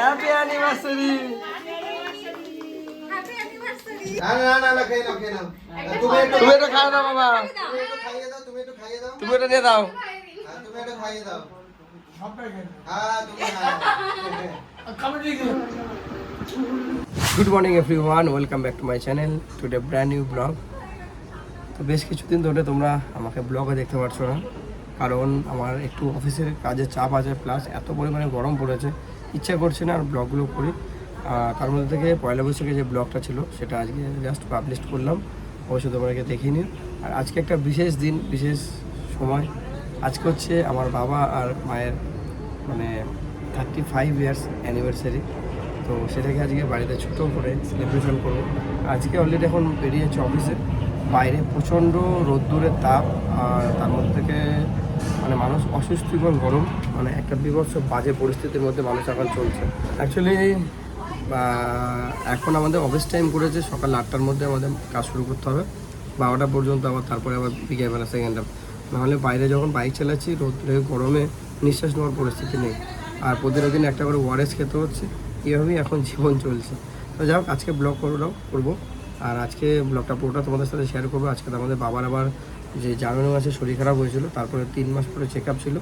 Happy anniversary না না না না তুমি একটু না বাবা। তুমি একটু খাইয়ে দাও তুমি একটু খাইয়ে দাও। তুমি এটা নিয়ে দাও। হ্যাঁ, তুমি একটু খাইয়ে দাও। হ্যাঁ good morning everyone welcome back to my channel today brand new blog তো বেশ কিছুদিন ধরে তোমরা আমাকে ব্লগে দেখতে পাচ্ছ না। কারণ আমার একটু অফিসের কাজের চাপ আছে প্লাস এত পরিমাণে গরম পড়েছে। ইচ্ছা করছে না আর ব্লগগুলো করি। তার মধ্যে থেকে পয়লা বৈশাখে যে ব্লগটা ছিল, সেটা আজকে জাস্ট পাবলিশ করলাম। অবশ্যই তোমরাকে দেখে নিন আর আজকে একটা বিশেষ দিন, বিশেষ সময়। আজকে হচ্ছে আমার বাবা আর মায়ের মানে থার্টি ফাইভ ইয়ার্স অ্যানিভার্সারি তো সেটাকে আজকে বাড়িতে ছোটো করে সেলিব্রেশন করব। আজকে অলরেডি এখন বেরিয়েছে অফিসে বাইরে প্রচণ্ড রোদ্দুরের তাপ, আর তার মধ্যে থেকে মানে মানুষ অস্বস্তিকর গরম মানে একটা বিভৎস বাজে পরিস্থিতির মধ্যে মানুষ এখন চলছে। অ্যাকচুয়ালি এখন আমাদের অফিস টাইম করেছে সকাল আটটার মধ্যে আমাদের কাজ শুরু করতে হবে। বারোটা পর্যন্ত আবার তারপরে আবার বিকেলবেলা সেকেন্ড হাফ নাহলে বাইরে যখন বাইক চালাচ্ছি রোদ্রে গরমে নিঃশ্বাস নেওয়ার পরিস্থিতি নেই। আর প্রতিদিন একটা করে ওয়ারেস খেতে হচ্ছে, এভাবেই এখন জীবন চলছে। তো যাই হোক, আজকে ব্লগ করলাম করব। আর আজকে ব্লগটা পুরোটা তোমাদের সাথে শেয়ার করব। আজকে তো আমাদের বাবার আবার যে জানুয়ারি মাসে শরীর খারাপ হয়েছিল, তারপরে তিন মাস পরে চেক আপ ছিল।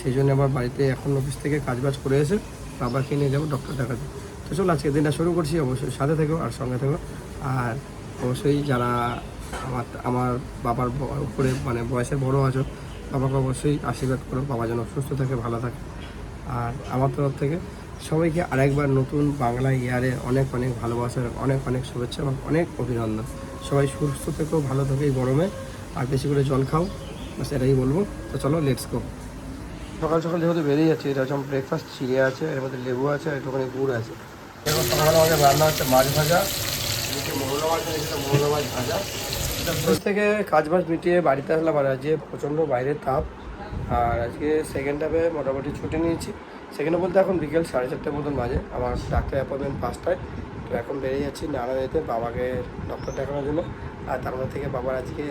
সেই জন্য আবার বাড়িতে এখন অফিস থেকে কাজ বাজ করে এসে বাবাকে নিয়ে যাব ডক্টর দেখাতে তো চলো আজকে দিনটা শুরু করছি। অবশ্যই সাথে থেকো আর সঙ্গে থেকো। আর অবশ্যই যারা আমার আমার বাবার উপরে মানে বয়সে বড় আছো, বাবাকে অবশ্যই আশীর্বাদ করো। বাবা যেন সুস্থ থাকে, ভালো থাকে। আর আমার তরফ থেকে সবাইকে আরেকবার নতুন বাংলা ইয়ারে অনেক অনেক ভালোবাসার, অনেক অনেক শুভেচ্ছা এবং অনেক অভিনন্দন। সবাই সুস্থ থেকেও ভালো থাকে গরমে। আর বেশি করে জল খাও, বাস এটাই বলব। তো চলো লেটস গো সকাল সকাল যেহেতু বেরিয়ে যাচ্ছে এটা হচ্ছে ব্রেকফাস্ট চিড়ে আছে, এর মধ্যে লেবু আছে আর একটুখানি গুড় আছে। এরপর সকালে আমাদের রান্না হচ্ছে মাছ ভাজা মাছ ভাজা। থেকে কাজ বাজ মিটিয়ে বাড়িতে আসলাম আর আজকে প্রচণ্ড বাইরের তাপ। আর আজকে সেকেন্ড হাফে মোটামুটি ছুটি নিয়েছি। সেকেন্ডে বলতে এখন বিকেল সাড়ে চারটের মতন বাজে। আমার ডাক্তার অ্যাপয়েন্টমেন্ট পাঁচটায়। তো এখন বেরিয়ে যাচ্ছি নারায়ণীতে বাবাকে ডক্টর দেখানোর জন্য। আর তার মধ্যে থেকে বাবার আজকে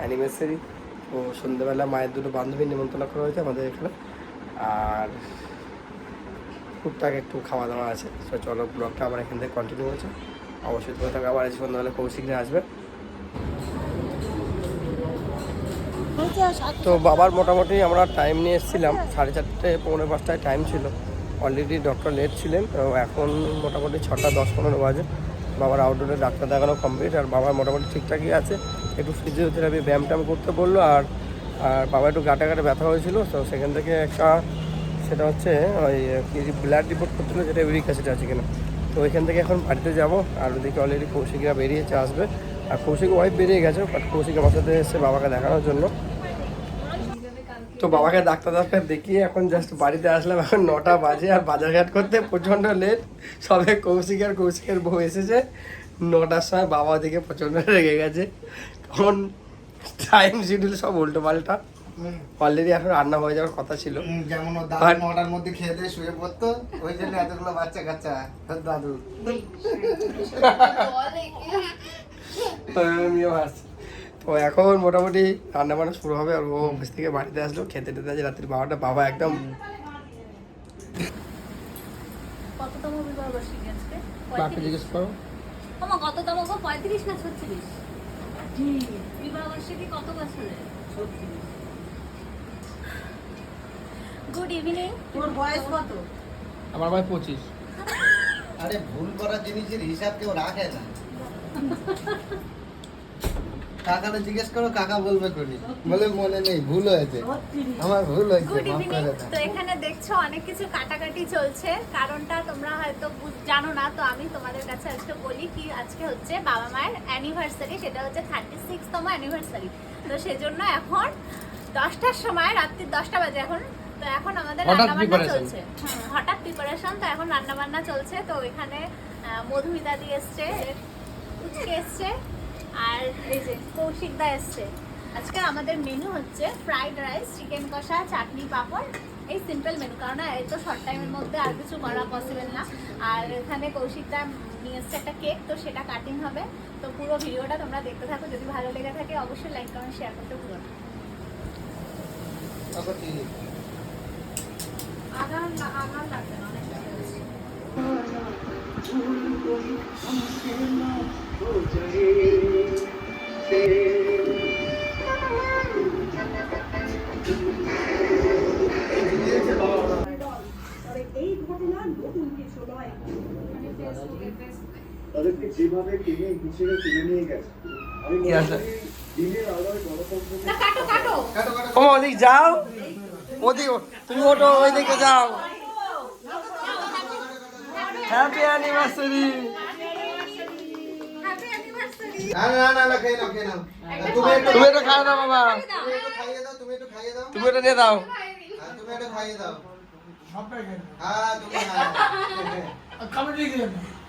অ্যানিভার্সারি তো সন্ধ্যেবেলা মায়ের দুটো বান্ধবী নিমন্ত্রণ করা হয়েছে আমাদের এখানে। আর টুকটাক একটু খাওয়া দাওয়া আছে। চলো ব্লগটা আবার এখান থেকে কন্টিনিউ হচ্ছে অবশ্যই তোমার আবার আজ সন্ধ্যাবেলা কৌশিক নিয়ে আসবে। তো বাবার মোটামুটি আমরা টাইম নিয়ে এসেছিলাম। সাড়ে চারটে, পৌনে পাঁচটায় টাইম ছিল। অলরেডি ডক্টর লেট ছিলেন, তো এখন মোটামুটি ছটা, দশ, পনেরো বাজে। বাবার আউটডোরে ডাক্তার দেখানো কমপ্লিট আর বাবার মোটামুটি ঠিকঠাকই আছে। একটু ফিজিওথেরাপি ব্যায়াম ট্যাম করতে বলল, আর আর বাবা একটু গাঁটে গাঁটে ব্যথা হয়েছিল, তো সেখান থেকে একটা, সেটা হচ্ছে ওই ব্লাড রিপোর্ট করছিল, যেটা ইউরিক অ্যাসিড আছে কিনা। তো ওইখান থেকে এখন বাড়িতে যাব, আর ওদিকে অলরেডি কৌশিকরা বেরিয়েছে, আসবে। আর কৌশিক ওয়াইফ বেরিয়ে গেছে বাট কৌশিক আমার সাথে এসে বাবাকে দেখানোর জন্য। তো বাবাকে ডাক্তার ডাক্তার দেখিয়ে এখন জাস্ট বাড়িতে আসলাম এখন নটা বাজে আর বাজারঘাট করতে প্রচণ্ড লেট সবে কৌশিক আর কৌশিকের বউ এসেছে। নটার সময় বাবা দিকে প্রচণ্ড রেগে গেছে। এখন টাইম শিডিউল সব উল্টো পাল্টা অলরেডি এখন রান্না হয়ে যাওয়ার কথা ছিল। যেমন নটার মধ্যে খেয়ে দিয়ে শুয়ে পড়তো ওই জন্য এতগুলো বাচ্চা কাচ্চা দাদু। তো আমিও হাসছি। তো এখন মোটামুটি রান্না বান্না শুরু হবে আর ও অফিস থেকে বাড়িতে আসলো খেতে টেতে আছে রাত্রির বাবাটা বাবা একদম কততম বিবাহ বার্ষিকী আজকে? বাপকে পঁয়ত্রিশ জিজ্ঞেস করো? ওমা কততম গো? পঁয়ত্রিশ না ছত্রিশ? বিবাহ বার্ষিকী কত বছরের গুড ইভিনিং তোর বয়স কত? আমার ভাই পঁচিশ। আরে ভুল করা জিনিসের হিসাব কেউ রাখে না। কাকাটা জিজ্ঞেস করো কাকা বলবে কোনি বলে মনে নেই ভুল হয়েছে। আমার ভুল হয়েছে গুড ইভিনিং তো এখানে দেখছ অনেক কিছু কাটাকাটি চলছে। কারণটা তোমরা হয়তো জানো না তো আমি তোমাদের কাছে আজকে বলি কি আজকে হচ্ছে বাবা মায়ের অ্যানিভার্সারি সেটা হচ্ছে থার্টি সিক্সতম অ্যানিভার্সারি তো সেজন্য এখন দশটার সময় রাত্রি দশটা বাজে এখন। তো এখন আমাদের হঠাৎ রান্না বান্না চলছে। হঠাৎ প্রিপারেশন তো এখন রান্না বান্না চলছে। তো এখানে মধুমিতা দি এসছে উচকে এসছে। আর এই যে কৌশিক দা এসছে। আজকে আমাদের মেনু হচ্ছে ফ্রাইড রাইস চিকেন কষা চাটনি পাঁপড়। এই সিম্পল মেনু কারণ এই তো শর্ট টাইমের মধ্যে আর কিছু করা পসিবল না। আর এখানে কৌশিকদা নিয়ে এসছে একটা কেক তো সেটা কাটিং হবে। তো পুরো ভিডিওটা তোমরা দেখতে থাকো যদি ভালো লেগে থাকে অবশ্যই লাইক কমেন্ট শেয়ার করতে ভুলো না। কাকা ঠিক আগার আগার লাগবে না তাদেরকে যেভাবে টেনে হিসেবে তুলে নিয়ে গেছে। আমি কি আছে? করি দিনের আলোয় গণতন্ত্র কাটো কাটো। কাটো কাটো ও ওদিক যাও। ওদিক তুমি ওটো ওই দিকে যাও হ্যাপি অ্যানিভার্সারি না না না না খেয়ে নাও খেয়ে নাও। তুমি একটু তুমি এটা খাও না বাবা। তুমি একটু খাইয়ে দাও তুমি একটু খাইয়ে দাও। তুমি এটা দিয়ে দাও। হ্যাঁ, তুমি একটু খাইয়ে দাও। হ্যাঁ তুমি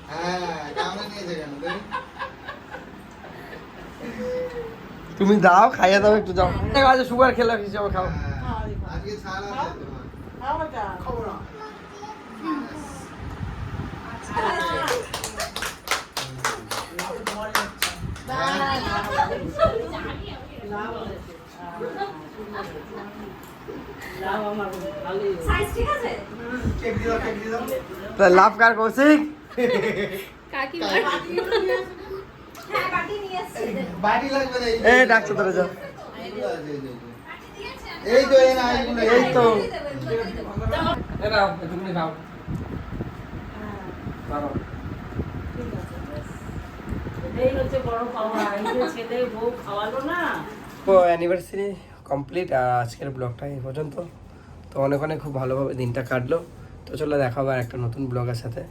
হ্যাঁ হ্যাঁ কামড়ে নিয়ে যাবেন তুমি দাও খাইয়ে দাও একটু যাও। আজ সুগার খেলে হিসাবে খাও। হ্যাঁ, আজকে ছাড় আছে তোমার। লাভ কার কৌশিক? হ্যাঁ এই ডাকছে তোরা যাও। এই তো এই না এইগুলো এই তো। দিয়ে দেবেন, দিয়ে দেবেন। এ নাও তুমি খাও দাঁড়াও। এই হচ্ছে বড় পাওয়া এই যে ছেলে বউ খাওয়ালো না। তো অ্যানিভার্সারি কমপ্লিট আর আজকের ব্লগটা এই পর্যন্ত। তো অনেক অনেক খুব ভালোভাবে দিনটা কাটলো। তো চলো দেখা হবে একটা নতুন ব্লগের সাথে।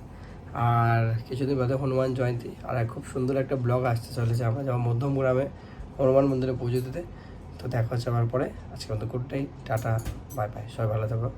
আর কিছুদিন বাদে হনুমান জয়ন্তী। আর খুব সুন্দর একটা ব্লগ আসতে চলেছে আমরা যাব মধ্যম গ্রামে হনুমান মন্দিরে পুজো দিতে। তো দেখা হচ্ছে আমার পরে। আজকে মতো গুড টাটা বাই বাই সবাই ভালো থাকো।